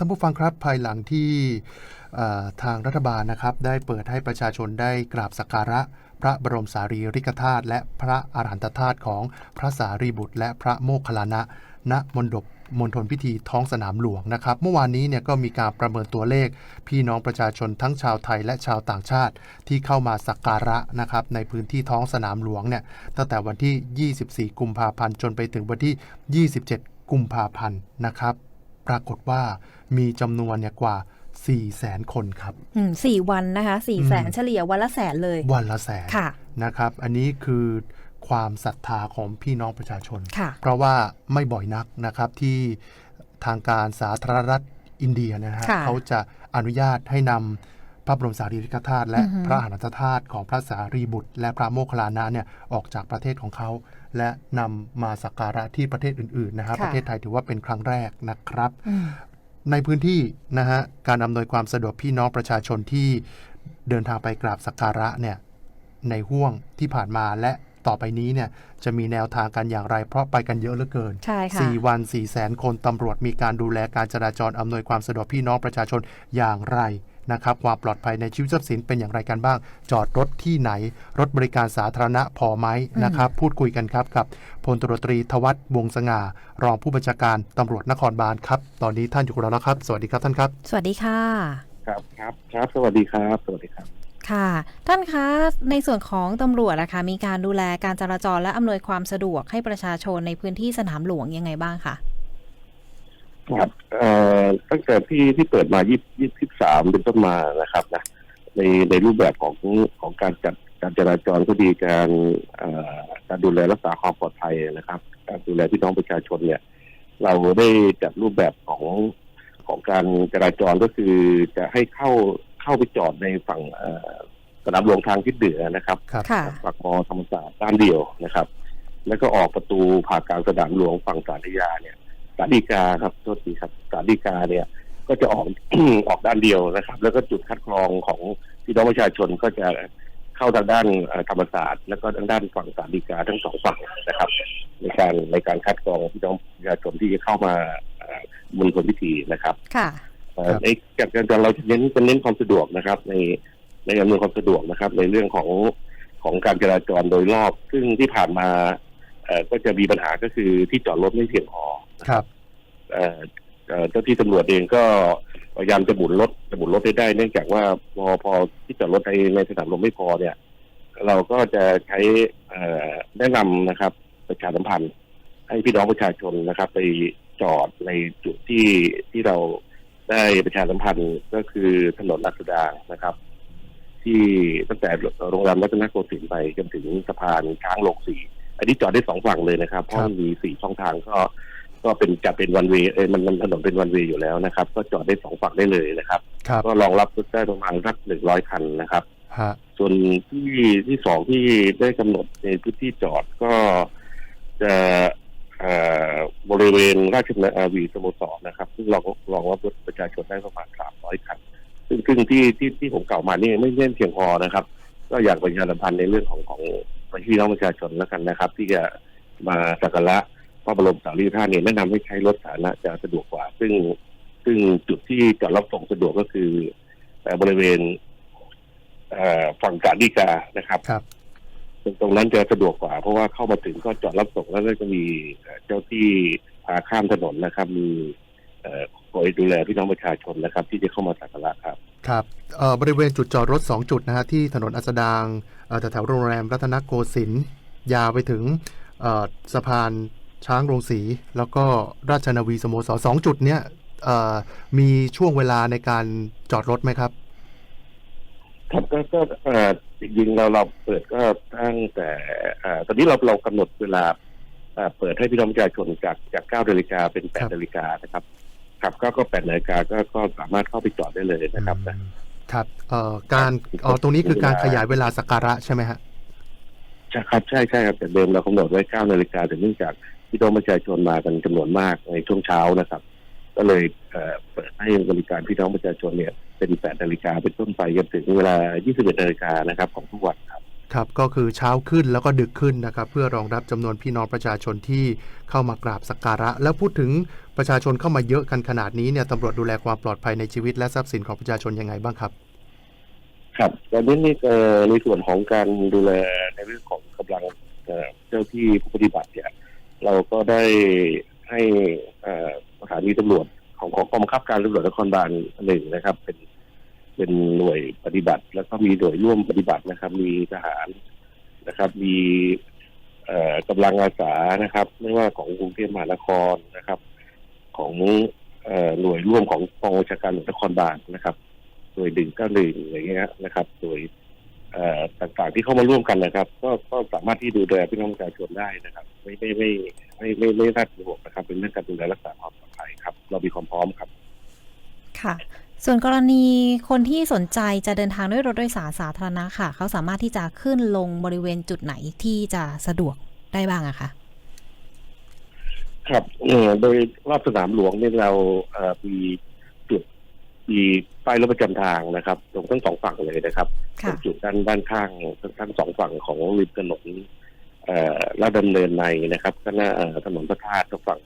ท่านผู้ฟังครับภายหลังที่ทางรัฐบาลนะครับ ได้เปิดให้ประชาชนได้กราบสักการะ พระบรมสารีริกธาตุและพระอรหันตธาตุของพระสารีบุตร และพระโมคคัลลานะณมณฑปมณฑลพิธีท้องสนามหลวงนะครับ เมื่อวานนี้เนี่ยก็มีการประเมินตัวเลข พี่น้องประชาชนทั้งชาวไทยและชาวต่างชาติ ที่เข้ามาสักการะนะครับในพื้นที่ท้องสนามหลวงเนี่ยตั้งแต่วันที่ 24 กุมภาพันธ์จนไปถึงวันที่ 27 กุมภาพันธ์นะครับ ปรากฏว่ามีจำนวนเนี่ยกว่า4 0 0แสนคนครับอืมสี่วันนะคะสี่แสนอืมเฉลี่ยวันละแสนเลย วันละแสนค่ะนะครับ อันนี้คือความศรัทธาของพี่น้องประชาชนค่ะเพราะว่าไม่บ่อยนักนะครับที่ทางการสาธารณรัฐอินเดียนะฮะค่ะเขาจะอนุญาตให้นำพระบรมสารีริกธาตุและอือฮึพระอรหันตธาตุของพระสารีบุตร และพระโมคคัลลานะเนี่ยออกจากประเทศของเขา และนำมาสักการะที่ประเทศอื่นๆนะครับค่ะประเทศไทยถือว่าเป็นครั้งแรกนะครับอืมในพื้นที่นะฮะการอำนวยความสะดวกพี่น้องประชาชนที่เดินทางไปกราบสักการะเนี่ยในห่วงที่ผ่านมาและต่อไปนี้เนี่ยจะมีแนวทางกันอย่างไร เพราะไปกันเยอะเหลือเกินใช่ค่ะสี่วัน4ี่แสนคนตำรวจมีการดูแลการจราจรอำนวยความสะดวกพี่น้องประชาชนอย่างไร นะครับความปลอดภัยในชีวิตทรัพย์สินเป็นอย่างไรกันบ้าง จอดรถที่ไหน รถบริการสาธารณะพอไหมนะครับพูดคุยกันครับกับพลตำรวจตรีทวัฒน์วงศ์สง่า รองผู้บัญชาการตำรวจนครบาลครับ ตอนนี้ท่านอยู่กับเราแล้วครับ สวัสดีครับท่านครับ สวัสดีค่ะ ครับครับครับ สวัสดีครับ สวัสดีครับค่ะ ท่านคะในส่วนของตำรวจนะคะมีการดูแลการจราจรและอำนวยความสะดวกให้ประชาชนในพื้นที่สนามหลวงยังไงบ้างคะ ครับเอ่อตั้งแต่ที่ที่เปิดมายี่ยี่สิบสามเป็นต้นมานะครับนะในในรูปแบบของของการจัดการจราจรก็ดีการเอ่อการดูแลรักษาความปลอดภัยนะครับ การดูแลพี่น้องประชาชนเนี่ย เราได้จัดรูปแบบของของการจราจรก็คือจะให้เข้าเข้าไปจอดในฝั่งเอ่อสนามหลวงทางทิศเหนือนะครับครับค่ะปากมอธรรมศาสตร์ด้านเดียวนะครับ แล้วก็ออกประตูผ่ากลางสนามหลวงฝั่งสารยาเนี่ย สารดีกาครับโทษทีครับสารดีกาเนี่ย ก็จะออก ออกด้านเดียวนะครับ แล้วก็จุดคัดกรองของพี่น้องประชาชนก็จะเข้าทางด้านเอ่อธรรมศาสตร์ แล้วก็ทางด้านฝั่งสารดีกาทั้งสองฝั่งนะครับ ในการในการคัดกรองพี่น้องประชาชนที่จะเข้ามาเอ่อมณฑลพิธีนะครับ ค่ะเอ่อในจากการเราจะเน้นจะเน้นความสะดวกนะครับ ในในอำนวยความสะดวกนะครับ ในเรื่องของของการจราจรโดยรอบ ซึ่งที่ผ่านมาเอ่อก็จะมีปัญหาก็คือที่จอดรถไม่เพียงพอ ครับเอ่อเจ้าที่ตำรวจเองก็พยายามจะหมุนรถจะหมุนรถได้ได้ เนื่องจากว่าพอพอที่จอดรถในในสนามหลวงไม่พอเนี่ย เราก็จะใช้แนะนำนะครับประชาสัมพันธ์ให้พี่น้องประชาชนนะครับ ไปจอดในจุดที่ที่เราได้ประชาสัมพันธ์ก็คือถนนรัชดานะครับ ที่ตั้งแต่โรงแรมรัตนโกสินทร์ไปจนถึงสะพานช้างโลกสี่อันนี้จอดได้สองฝั่งเลยนะครับเพราะมีสี่ช่องทางก็ ก็เป็นจะเป็นวันเวเออมันมันถนนเป็นวันเวอยู่แล้วนะครับ ก็จอดได้สองฝั่งได้เลยนะครับ ครับก็รองรับรถได้ประมาณสักหนึ่งร้อยคันนะครับ ฮะส่วนที่ที่สองที่ได้กำหนดในพื้นที่จอดก็จะเอ่อบริเวณราชนาวีสโมสรนะครับซึ่งเราก็รองรับรถประชาชนได้ประมาณสามร้อยคัน ซึ่งซึ่งที่ที่ที่ผมกล่าวมานี่ไม่เล่นเพียงพอนะครับ ก็อยากประชาสัมพันธ์ในเรื่องของของพี่น้องประชาชนแล้วกันนะครับ ที่จะมาสักการะพ ระบรมสารีริกธาตุเนี่ยแนะนำให้ใช้รถสาธารณะจะสะดวกกว่า ซึ่งซึ่งจุดที่จอดรับส่งสะดวกก็คือเอ่อบริเวณเอ่อฝั่งสารดีกานะครับครับตรงตรงนั้นจะสะดวกกว่า เพราะว่าเข้ามาถึงก็จอดรับส่งแล้วก็จะมีเอ่อเจ้าที่พาข้ามถนนนะครับ มีเอ่อคอยดูแลพี่น้องประชาชนนะครับ ที่จะเข้ามาสักการะครับ ครับเอ่อบริเวณจุดจอดรถ 2 จุดนะฮะที่ถนนอัสดางเอ่อแถวๆโรงแรมรัตนโกสินทร์ยาวไปถึงเอ่อสะพาน ช้างโรงสีแล้วก็ราชนาวีสโมสรสองจุดเนี้ยเอ่อมีช่วงเวลาในการจอดรถไหมครับ ครับก็ก็เอ่อจริงๆเราเราเปิดก็ตั้งแต่เอ่อตอนนี้เราเรากำหนดเวลาเอ่อเปิดให้พี่น้องประชาชนจากจากเก้านาฬิกาเป็นแปครัดบนาฬิกานะครับครับก็ก็แปดนาฬิกาก็ก็สามารถเข้าไปจอดได้เลยนะครับนะอืมครับเอ่อการอ๋อตรงนี้คือการขยายเวลาสักการะใช่ไหมฮะใช่ครับใช่ใช่ครับแต่เดิมเรากำหนดไว้เก้านาฬิกาแต่เนื่องจาก พี่น้องประชาชนมากันจำนวนมากในช่วงเช้านะครับ ก็เลยเอ่อเปิดให้บริการพี่น้องประชาชนเนี่ยเป็นแปดนาฬิกาเป็นต้นไปจนถึงเวลา 21นาฬิกานะครับของทุกวันครับครับก็คือเช้าขึ้นแล้วก็ดึกขึ้นนะครับ เพื่อรองรับจำนวนพี่น้องประชาชนที่เข้ามากราบสักการะ แล้วพูดถึงประชาชนเข้ามาเยอะกันขนาดนี้เนี่ยตำรวจดูแลความปลอดภัยในชีวิตและทรัพย์สินของประชาชนยังไงบ้างครับ ครับตอนนี้นี่เอ่อในส่วนของการดูแลในเรื่องของกำลังเอ่อเจ้าที่ผู้ปฏิบัติเนี่ย เราก็ได้ให้สถานีตำรวจของของกองบังคับการตำรวจนครบาลหนึ่งนะครับ เป็นเป็นหน่วยปฏิบัติ แล้วก็มีหน่วยร่วมปฏิบัตินะครับ มีทหารนะครับ มีกำลังอาสานะครับ ไม่ว่าของกรุงเทพมหานครนะครับ ของอหน่วยร่วมของกองบัญชาการตำรวจนครบาลนะครับโดยดึงก็หนึ่งอะไรเงี้ยนะครับโดยเอ่อ ต่างๆที่เข้ามาร่วมกันนะครับ ก็ก็สามารถที่ดูแลพี่น้องประชาชนได้นะครับ ไม่ไม่ไม่ไม่ไม่ไม่น่าเป็นห่วงนะครับ เป็นเรื่องการดูแลรักษาความปลอดภัยครับ เรามีความพร้อมครับ ค่ะ ส่วนกรณีคนที่สนใจจะเดินทางด้วยรถโดยสารสาธารณะค่ะ เขาสามารถที่จะขึ้นลงบริเวณจุดไหนที่จะสะดวกได้บ้างอะคะครับเอ่อโดยรอบสนามหลวงเนี่ยเราเอ่อมีจุด มีป้ายรถประจำทางนะครับตรงทั้งสองฝั่งเลยนะครับตรค่ะงจุดด้านด้านข้างทั้งสองฝั่งของริมถนนเอ่อลาดดำเนินในนะครับก็น่าเอ่อถนนพระธาตุทั้งฝั่ง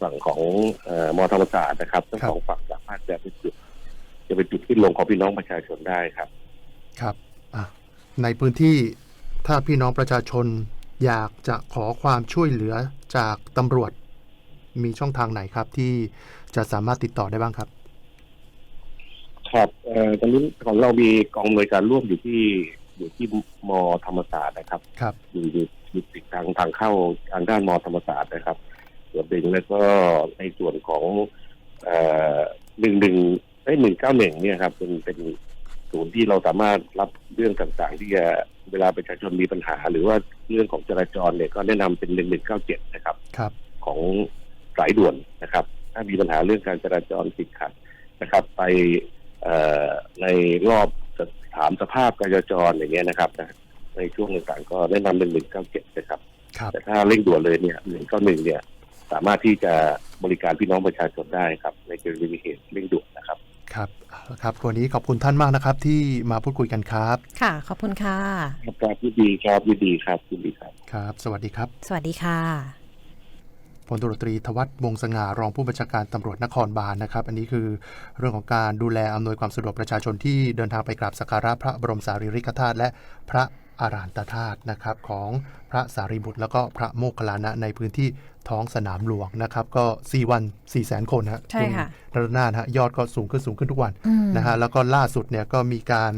ฝั่งของเอ่อมอธรรมศาสตร์นะครับทั้งครับสองฝั่งสามารถจะเป็นจุด จะเป็นจุดที่ลงของพี่น้องประชาชนได้ครับ ครับอะในพื้นที่ถ้าพี่น้องประชาชนอยากจะขอความช่วยเหลือจากตำรวจ มีช่องทางไหนครับที่จะสามารถติดต่อได้บ้างครับ ครับเอ่อตอนนี้ของเรามีกองอำนวยการร่วมอยู่ที่อยู่ที่มอธรรมศาสตร์นะครับ ครับ อยู่อยู่อยู่ติดทางทางเข้าทางด้านมอธรรมศาสตร์นะครับส่วนหนึ่งแล้วก็ในส่วนของหนึ่งหนึ่งไอ้หนึ่งเก้าหนึ่งเนี่ยครับเป็นเป็นศูนย์ที่เราสามารถรับเรื่องต่างๆ ที่จะเวลาประชาชนมีปัญหา หรือว่าเรื่องของจราจรเนี่ยก็แนะนำเป็นหนึ่งหนึ่งเก้าเจ็ดนะครับ ครับ ของสายด่วนนะครับ ถ้ามีปัญหาเรื่องการจราจรติดขัดนะครับ ไปเอ่อ ในรอบถามสภาพการจราจรอย่างเงี้ยนะครับนะในช่วงต่างๆก็แนะนำเป็นหนึ่งเก้าเจ็ดนะครับครับ แต่ถ้าเร่งด่วนเลยเนี่ยหนึ่งเก้าหนึ่งเนี่ย สามารถที่จะบริการพี่น้องประชาชนได้ครับ ในกรณีมีเหตุเร่งด่วนนะครับครับเอาละครับวันนี้ขอบคุณท่านมากนะครับ ที่มาพูดคุยกันครับ ค่ะ ขอบคุณค่ะครับยินดีครับยินดีครับยินดีครับ ครับ สวัสดีครับ สวัสดีค่ะ พลตำรวจตรีทวัฒน์วงศ์สง่ารองผู้บัญชาการตำรวจนครบาลนะครับ อันนี้คือเรื่องของการดูแลอำนวยความสะดวกประชาชนที่เดินทางไปกราบสักการะพระบรมสารีริกธาตุและพระอารันตธาตุนะครับของพระสารีบุตร แล้วก็พระโมคคัลลานะในพื้นที่ท้องสนามหลวงนะครับ ก็ 4 วัน 4 0 0 0 0 0คนฮะใช่ค่ะณรัตนาถฮะยอดก็สูงขึ้นสูงขึ้นทุกวันอืมนะฮะแล้วก็ล่าสุดเนี่ยก็มีการ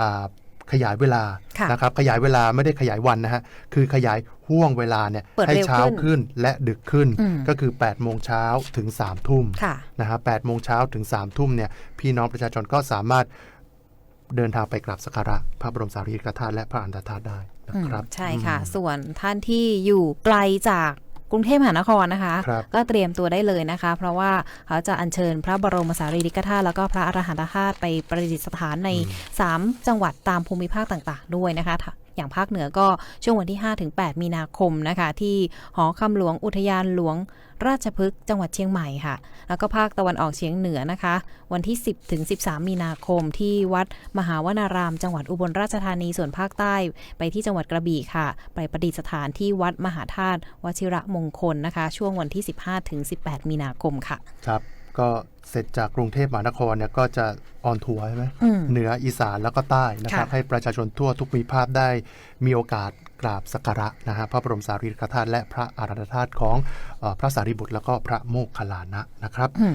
อ่า ขยายเวลาค่ะนะครับขยายเวลาไม่ได้ขยายวันนะฮะคือขยายห่วงเวลาเนี่ยเปิดให้เร็วเช้าขึ้นขึ้นและดึกขึ้นอืมก็คือ8โมงเช้าถึง3ทุ่มค่ะนะฮะ8โมงเช้าถึง3ทุ่มเนี่ยพี่น้องประชาชนก็สามารถเดินทางไปกราบสักการะพระบรมสารีริกธาตุและพระอันตธาตุได้นะครับอืมใช่ค่ะอืมส่วนท่านที่อยู่ไกลจาก กรุงเทพมหานครนะคะครับก็เตรียมตัวได้เลยนะคะ เพราะว่าเขาจะอัญเชิญพระบรมสารีริกธาตุแล้วก็พระอรหันตธาตุไปประดิษฐานใน 3 จังหวัดตามภูมิภาคต่างๆ ด้วยนะคะอย่างภาคเหนือก็ช่วงวันที่ 5-8 มีนาคมนะคะ ที่หอคำหลวงอุทยานหลวง ราชพฤกษ์จังหวัดเชียงใหม่ค่ะ แล้วก็ภาคตะวันออกเฉียงเหนือนะคะ วันที่ 10ถึง13 มีนาคมที่วัดมหาวนาราม จังหวัดอุบลราชธานีส่วนภาคใต้ ไปที่จังหวัดกระบี่ค่ะ ไปประดิษฐานที่วัดมหาธาตุวชิระมงคลนะคะ ช่วงวันที่ 15ถึง18 มีนาคมค่ะ ครับ ก็เสร็จจากกรุงเทพมหานครเนี่ยก็จะออนทัวร์ใช่ไหมอืมเหนืออีสานแล้วก็ใต้นะครับค่ะให้ประชาชนทั่วทุกภูมิภาคได้มีโอกาสกราบสักการะนะฮะพระบรมสารีริกธาตุและพระอารันตธาตุของเออพระสารีบุตรแล้วก็พระโมคคัลลานะนะครับอืม